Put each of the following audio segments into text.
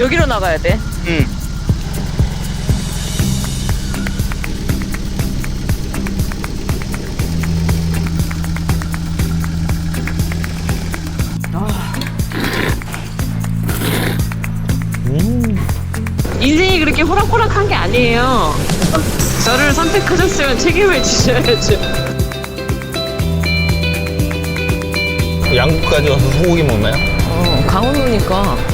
여기로 나가야 돼. 응. 인생이 그렇게 호락호락한 게 아니에요. 저를 선택하셨으면 책임을 지셔야죠. 양구까지 와서 소고기 먹나요? 어, 강원도니까.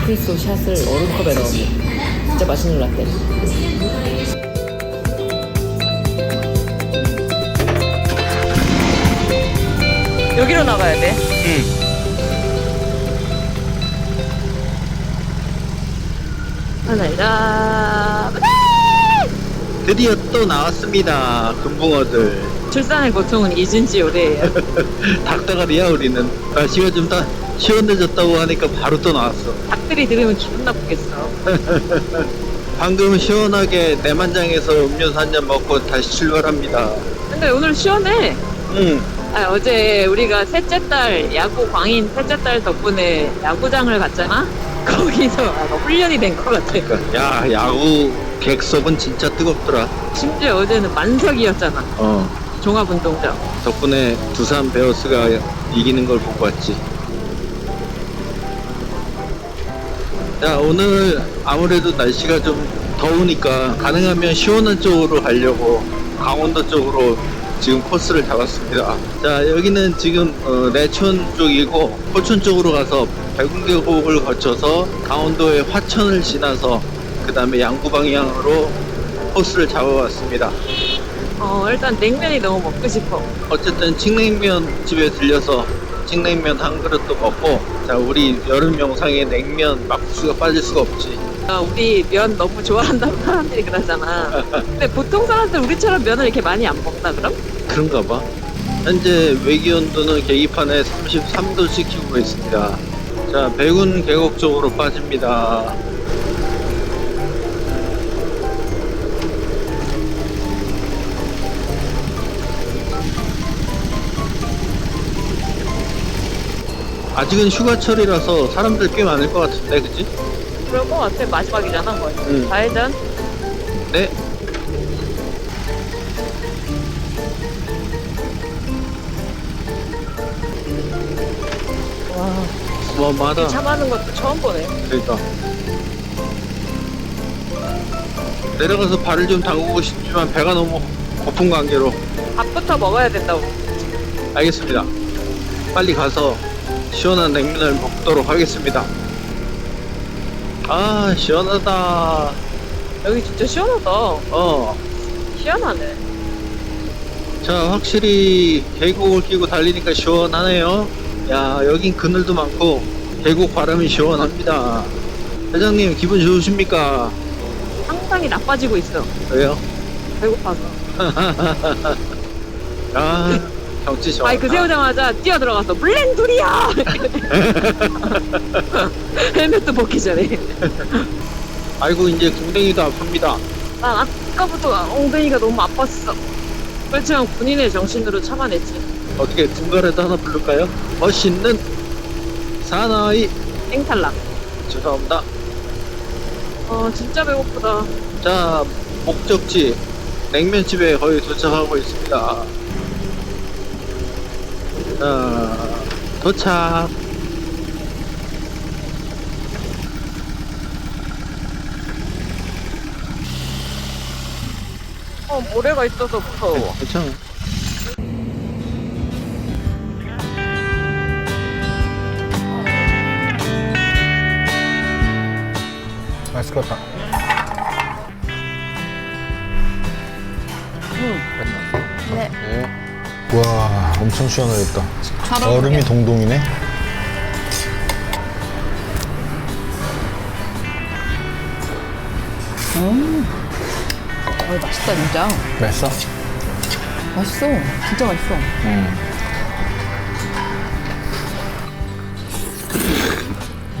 에스프레소 샷을 얼음컵에 넣으면 진짜 맛있는 라떼. 여기로 나가야 돼. 응. 하나이다. 드디어 또 나왔습니다. 금붕어들. 출산의 고통은 잊은 지 오래예요. 닭다가리야 우리는. 날씨가 좀 더 시원해졌다고 하니까 바로 또 나왔어. 닭들이 들으면 기분 나쁘겠어. 방금 시원하게 내만장에서 음료수 한 잔 먹고 다시 출발합니다. 근데 오늘 시원해. 응. 아, 어제 우리가 셋째 딸 야구 광인 셋째 딸 덕분에 야구장을 갔잖아. 거기서 아, 너 훈련이 된 것 같아. 그러니까 야 야구 객석은 진짜 뜨겁더라. 심지어 어제는 만석이었잖아. 어. 종합운동장. 덕분에 두산 베어스가 이기는 걸 보고 왔지. 야, 오늘 아무래도 날씨가 좀 더우니까 가능하면 시원한 쪽으로 가려고 강원도 쪽으로 지금 코스를 잡았습니다. 자, 여기는 지금 어, 내촌 쪽이고 포천 쪽으로 가서 백운계곡을 거쳐서 강원도의 화천을 지나서 그 다음에 양구 방향으로 코스를 잡아왔습니다. 어, 일단 냉면이 너무 먹고 싶어. 어쨌든 칡냉면 집에 들려서 칡냉면 한 그릇도 먹고 자 우리 여름 영상에 냉면 막국수가 빠질 수가 없지 아, 우리 면 너무 좋아한다고 사람들이 그러잖아. 근데 보통 사람들 우리처럼 면을 이렇게 많이 안 먹나 그럼? 그런가 봐 현재 외기 온도는 계기판에 33도씩 키우고 있습니다 자 백운 계곡 쪽으로 빠집니다 아직은 휴가철이라서 사람들 꽤 많을 것 같은데 그치? 그럴 것 같아. 마지막이잖아, 거의. 응. 좌회전. 네. 와, 어마어마하다. 차 많은 것도 처음 보네. 그러니까. 내려가서 발을 좀 담그고 싶지만 배가 너무 고픈 관계로 밥부터 먹어야 된다고. 알겠습니다. 빨리 가서 시원한 냉면을 먹도록 하겠습니다. 아 시원하다. 여기 진짜 시원하다. 어. 시원하네. 자 확실히 계곡을 끼고 달리니까 시원하네요. 야 여긴 그늘도 많고 계곡 바람이 시원합니다. 회장님 기분 좋으십니까? 상당히 나빠지고 있어. 왜요? 배고파서. 아 경치 좋아. 마이크 세우자마자 뛰어 들어가서 블렌 둘이야. 헬멧도 벗기 전에. 아이고 이제 궁뎅이도 아픕니다. 난 아까부터 엉덩이가 너무 아팠어. 그렇지만 군인의 정신으로 참아냈지. 어떻게 등가라도 하나 부를까요? 멋있는 사나이 땡탈락. 죄송합니다. 어 진짜 배고프다. 자 목적지 냉면집에 거의 도착하고 있습니다. 자 도착. 어 모래가 있어서 무서워. 괜찮아. 맛있겠다. 네. 와 엄청 시원하겠다. 얼음이 동동이네 어, 맛있다 진짜. 맛있어? 맛있어. 진짜 맛있어. 음.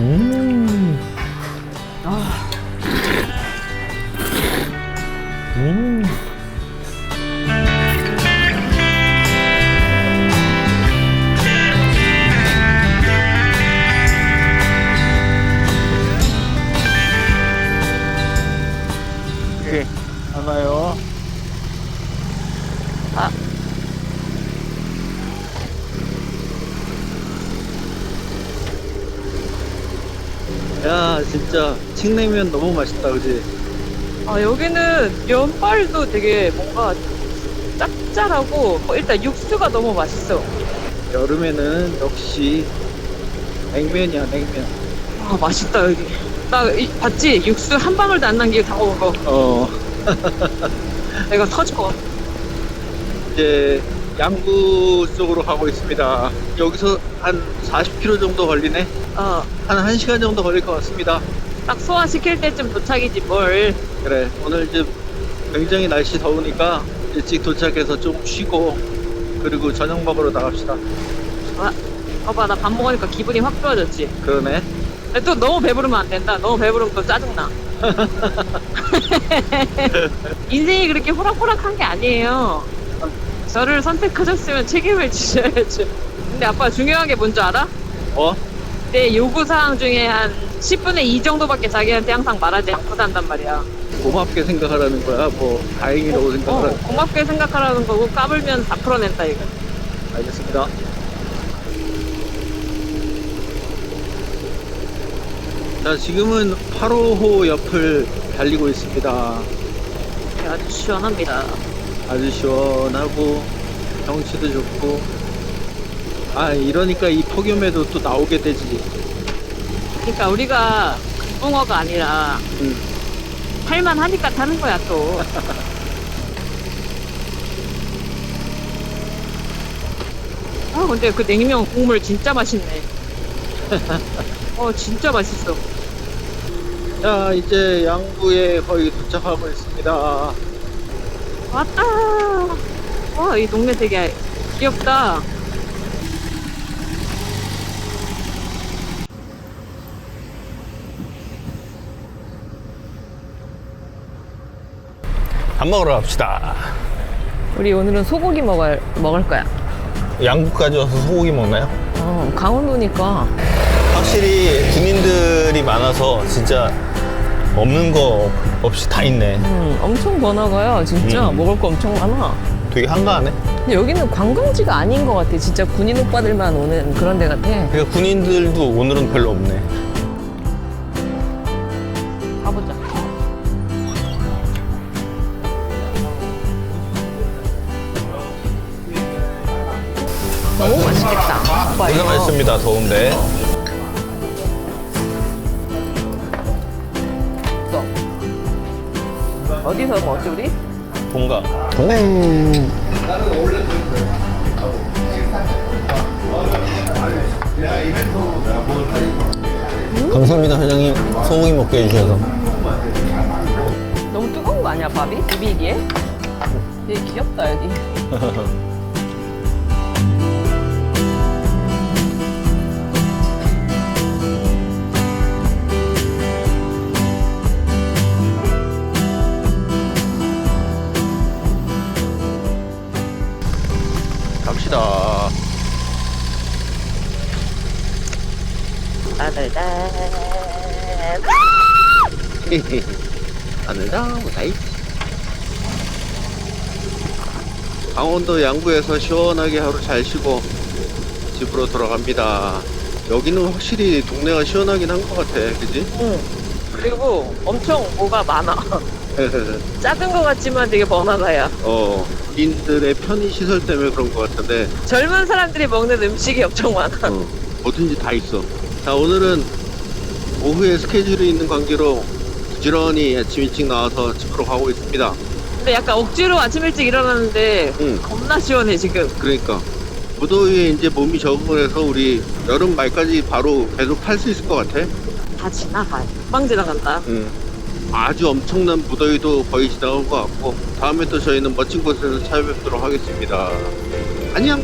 음. 음. 하나요. 아. 야, 진짜 칡냉면 너무 맛있다, 그지? 아, 여기는 면발도 되게 뭔가 짭짤하고 뭐 일단 육수가 너무 맛있어. 여름에는 역시 냉면이야, 냉면. 아, 맛있다 여기. 나 이, 봤지? 육수 한 방울도 안 남기고 다 먹은 거. 어, 터질 것 같아. 이제 양구 쪽으로 가고 있습니다. 여기서 한 40km 정도 걸리네? 어, 한 1시간 정도 걸릴 것 같습니다. 딱 소화시킬 때쯤 도착이지 뭘. 그래, 오늘 이제 굉장히 날씨 더우니까 일찍 도착해서 좀 쉬고, 그리고 저녁 먹으러 나갑시다. 아, 봐봐 나 밥 먹으니까 기분이 확 좋아졌지. 그러네. 근데 또 너무 배부르면 안 된다. 너무 배부르면 또 짜증나. 인생이 그렇게 호락호락한 게 아니에요. 저를 선택하셨으면 책임을 지셔야죠. 근데 아빠 중요한 게 뭔지 알아? 어? 내 요구사항 중에 한 10분의 2 정도밖에 자기한테 항상 말하지 않고 산단 말이야. 고맙게 생각하라는 거야. 뭐, 다행이라고 어, 생각하라. 고맙게 생각하라는 거고 까불면 다 풀어낸다 이거. 알겠습니다. 자, 지금은 8호호 옆을 달리고 있습니다. 네, 아주 시원합니다. 아주 시원하고 경치도 좋고. 아, 이러니까 이 폭염에도 또 나오게 되지. 그러니까 우리가 붕어가 아니라 응. 탈만 하니까 타는 거야 또. 아 근데 그 냉면 국물 진짜 맛있네. 어 진짜 맛있어. 자, 이제 양구에 거의 도착하고 있습니다. 왔다. 와 이 동네 되게 귀엽다. 밥 먹으러 갑시다 우리 오늘은 소고기 먹을 먹을 거야. 양구까지 와서 소고기 먹나요? 어, 강원도니까 확실히 군인들이 많아서 진짜 없는 거 없이 다 있네 음, 엄청 번화가야. 진짜 음. 먹을 거 엄청 많아. 되게 한가하네 근데 여기는 관광지가 아닌 것 같아. 진짜 군인 오빠들만 오는 그런 데 같아. 그러니까 군인들도 오늘은 별로 없네 가보자. 너무 맛있겠다. 오빠 이거. 고생하셨습니다 더운데 어디서 먹지 우리? 동가 감사합니다 회장님 소고기 먹게 해주셔서 너무 뜨거운 거 아니야 밥이? 비비기에? 되게 귀엽다 여기. 하늘다 무사히. 강원도 양구에서 시원하게 하루 잘 쉬고 집으로 돌아갑니다. 여기는 확실히 동네가 시원하긴 한 것 같아, 그지? 응. 그리고 엄청 뭐가 많아. 작은 거 같지만 되게 번화가야. 어, 인들의 편의 시설 때문에 그런 것 같은데, 젊은 사람들이 먹는 음식이 엄청 많아. 어, 뭐든지 다 있어. 자, 오늘은 오후에 스케줄이 있는 관계로 부지런히 아침 일찍 나와서 집으로 가고 있습니다. 근데 약간 억지로 아침 일찍 일어났는데 응. 겁나 시원해 지금. 그러니까 무더위에 이제 몸이 적응을 해서 우리 여름 말까지 바로 계속 탈 수 있을 것 같아. 다 지나가. 금방 지나간다. 응. 아주 엄청난 무더위도 거의 지나간 것 같고 다음에 또 저희는 멋진 곳에서 찾아뵙도록 하겠습니다. 안녕.